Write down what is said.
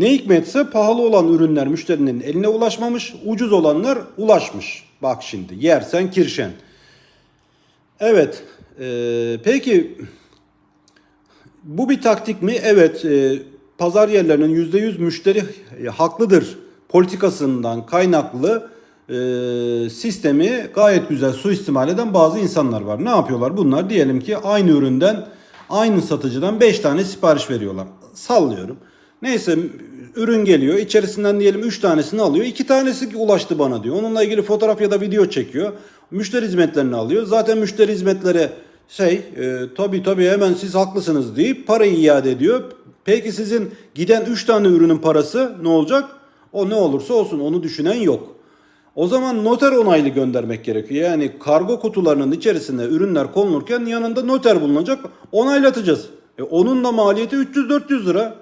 Ne hikmetse pahalı olan ürünler müşterinin eline ulaşmamış, ucuz olanlar ulaşmış. Bak şimdi yersen kirşen. Evet. eee, peki bu bir taktik mi? Evet. eee, pazar yerlerinin %100 müşteri e, haklıdır politikasından kaynaklı eee, sistemi gayet güzel suistimal eden bazı insanlar var. Ne yapıyorlar? Bunlar diyelim ki aynı üründen aynı satıcıdan 5 tane sipariş veriyorlar. Sallıyorum. Neyse ürün geliyor. İçerisinden diyelim 3 tanesini alıyor. 2 tanesi ulaştı bana diyor. Onunla ilgili fotoğraf ya da video çekiyor. Müşteri hizmetlerini alıyor. Zaten müşteri hizmetleri şey e, tabii tabii hemen siz haklısınız deyip parayı iade ediyor. Peki sizin giden 3 tane ürünün parası ne olacak? O ne olursa olsun onu düşünen yok. O zaman noter onaylı göndermek gerekiyor. Yani kargo kutularının içerisinde ürünler konulurken yanında noter bulunacak. Onaylatacağız. E onun da maliyeti 300-400 lira.